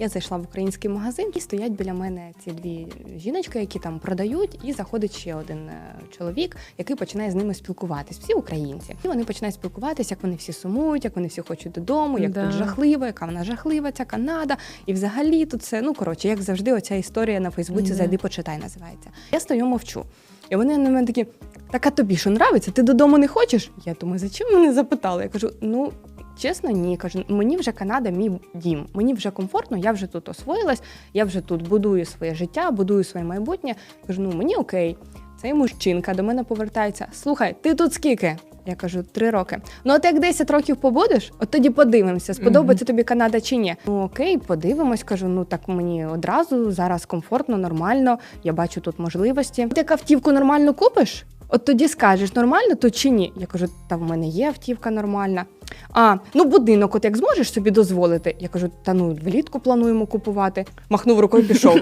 Я зайшла в український магазин і стоять біля мене ці дві жіночки, які там продають, і заходить ще один е, чоловік, який починає з ними спілкуватись. Всі українці. І вони починають спілкуватись, як вони всі сумують, як вони всі хочуть додому, як Да. тут жахливо, яка вона жахлива, ця Канада. І взагалі тут це, ну коротше, як завжди, оця історія на Фейсбуці Да. зайди, почитай, називається. Я стою мовчу. І вони на мене такі: так а тобі що нравиться? Ти додому не хочеш? Я думаю, зачем мене запитали? Я кажу, ну. Чесно, ні, кажу, мені вже Канада мій дім. Мені вже комфортно, я вже тут освоїлась, я вже тут будую своє життя, будую своє майбутнє. Кажу, ну мені окей. Цей мужчинка до мене повертається. Слухай, ти тут скільки? Я кажу, три роки. Ну, от як 10 років побудеш, от тоді подивимося, сподобається тобі Канада чи ні. Ну окей, подивимось. Кажу, ну так мені одразу зараз комфортно, нормально. Я бачу тут можливості. Ти як автівку нормально купиш? От тоді скажеш, нормально то чи ні? Я кажу, та в мене є автівка нормальна. А, ну будинок, от як зможеш собі дозволити? Я кажу, та ну влітку плануємо купувати. Махнув рукою, пішов.